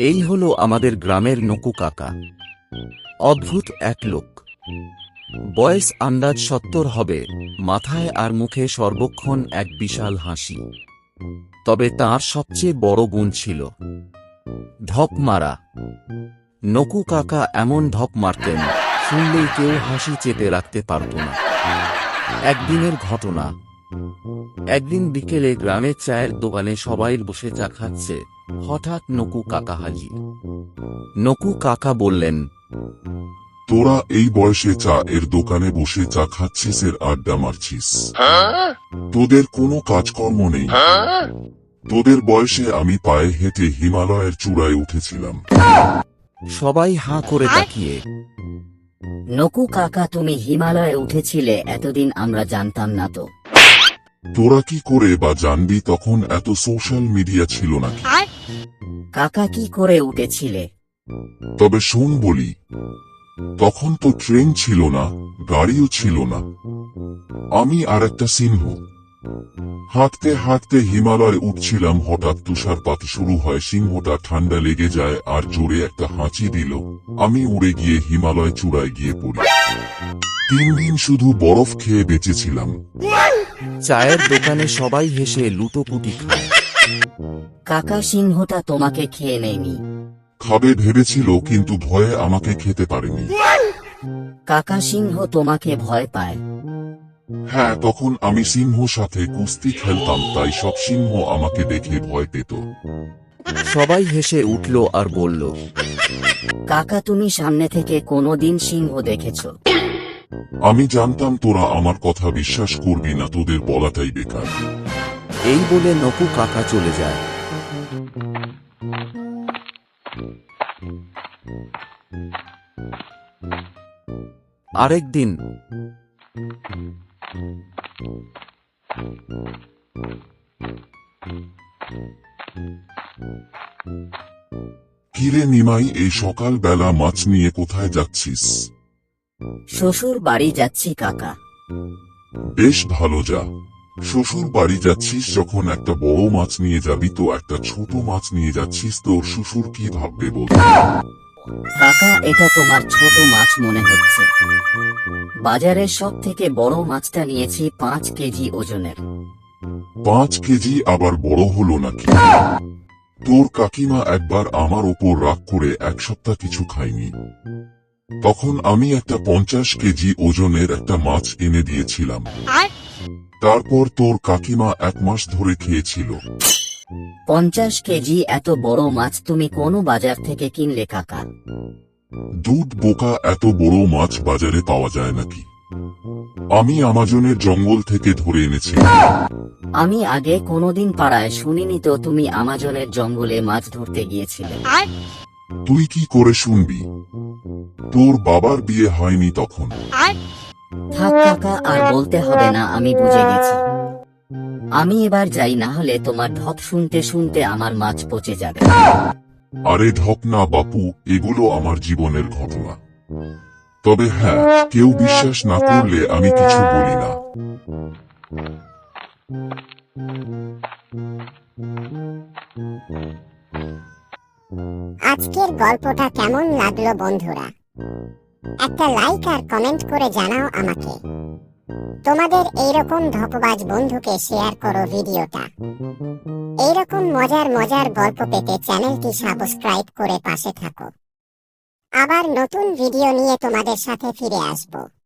এই হলো আমাদের গ্রামের নকু কাকা। অদ্ভুত এক লোক। বয়স আন্দাজ সত্তর হবে, মাথায় আর মুখে সর্বক্ষণ এক বিশাল হাসি। তবে তার সবচেয়ে বড় গুণ ছিল ঢপ মারা। নকু কাকা এমন ঢপ মারতেন, শুনলেই কেউ হাসি চেপে রাখতে পারত না। একদিনের ঘটনা একদিন বিকেলে গ্রামের চায়ের দোকানে সবাই বসে চা খাচ্ছে। হঠাৎ নকু কাকা হাজির। নকু কাকা বললেন তোরা এই বয়সে চা এর দোকানে বসে চা খাচ্ছিস এর আড্ডা মারছিস। তোদের কোনো কাজকর্ম নেই। তোদের বয়সে আমি পায়ে হেঁটে হিমালয়ের চূড়ায় উঠেছিলাম। সবাই হাঁ করে তাকিয়ে। নকু কাকা তুমি হিমালয়ে উঠেছিলে এতদিন আমরা জানতাম না তো। তোরা কি করে বা জানবি তখন এত সোশ্যাল মিডিয়া ছিল নাকি? কাকা কি করে উঠেছিলে? তবে শোন বলি তখন তো ট্রেন ছিল না গাড়িও ছিল না। আমি আর একটা সিংহ। হাঁটতে হাঁটতে হিমালয় উঠছিলাম হঠাৎ তুষারপাত শুরু হয় সিংহটা ঠান্ডা লেগে যায় আর জোরে একটা হাঁচি দিল। আমি উড়ে গিয়ে হিমালয় চূড়ায় গিয়ে পড়ি। তিন দিন শুধু বরফ খেয়ে বেঁচেছিলাম। চায়ের দোকানে সবাই হেসে লুটোপুটি খায়। কাকা সিংহটা তোমাকে খেয়ে নেয়নি। খাবে ভেবেছিল কিন্তু ভয়ে আমাকে খেতে পারেনি। কাকা সিংহ তোমাকে ভয় পায়। হ্যাঁ তখন আমি সিংহ সাথে কুস্তি খেলতাম তাই সব সিংহ আমাকে দেখে ভয় পেত। সবাই হেসে উঠল আর বলল কাকা তুমি সামনে থেকে কোনোদিন সিংহ দেখেছ। আমি জানতাম তোরা আমার কথা বিশ্বাস করবি না তোদের বলাটাই বেকার। এই বলে নকু কাকা চলে যায়। আরেক দিন কিরে নিমাই এই সকাল বেলা মাছ নিয়ে কোথায় যাচ্ছিস? শ্বশুর বাড়ি যাচ্ছি কাকা। বেশ ভালো যা। শ্বশুর বাড়ি যাচ্ছিস যখন একটা বড় মাছ নিয়ে যাবি তো একটা ছোট মাছ নিয়ে যাচ্ছিস তোর শ্বশুর কি ভাববে বল? কাকা এটা তোমার ছোট মাছ মনে হচ্ছে। বাজারের সব থেকে বড় মাছটা নিয়েছি পাঁচ কেজি ওজনের। পাঁচ কেজি আবার বড় হলো নাকি? তোর কাকিমা একবার আমার ওপর রাগ করে এক সপ্তাহ কিছু খায়নি। তখন আমি একটা পঞ্চাশ কেজি ওজনের একটা মাছ এনে দিয়েছিলাম। তারপর তোর কাকিমা এক মাস ধরে খেয়েছিল। পঞ্চাশ কেজি এত বড় মাছ তুমি কোন বাজার থেকে কিনলে কাকা? দুধ বোকা এত বড় মাছ বাজারে পাওয়া যায় নাকি? আমি আমাজনের জঙ্গল থেকে ধরে এনেছি। আমি আগে কোনোদিন পাড়ায় শুনিনি তো তুমি আমাজনের জঙ্গলে মাছ ধরতে গিয়েছিলে। তুই কি করে শুনবি? তোর বাবার বিয়ে হয়নি তখন। থাক কাকা আর বলতে হবে না আমি বুঝে গেছি। আমি এবার যাই না হলে তোমার ঢপ শুনতে শুনতে আমার মাছ পচে যাবে। আরে ঢপ না বাপু এগুলো আমার জীবনের ঘটনা। তবে হ্যাঁ কেউ বিশ্বাস না করলে আমি কিছু বলি না। আজকের গল্পটা কেমন লাগল বন্ধুরা? একটা লাইক আর কমেন্ট করে জানাও আমাকে। তোমাদের এইরকম ধপবাজ বন্ধুকে শেয়ার করো ভিডিওটা। এইরকম মজার মজার গল্প পেতে চ্যানেলটি সাবস্ক্রাইব করে পাশে থাকো। আবার নতুন ভিডিও নিয়ে তোমাদের সাথে ফিরে আসব।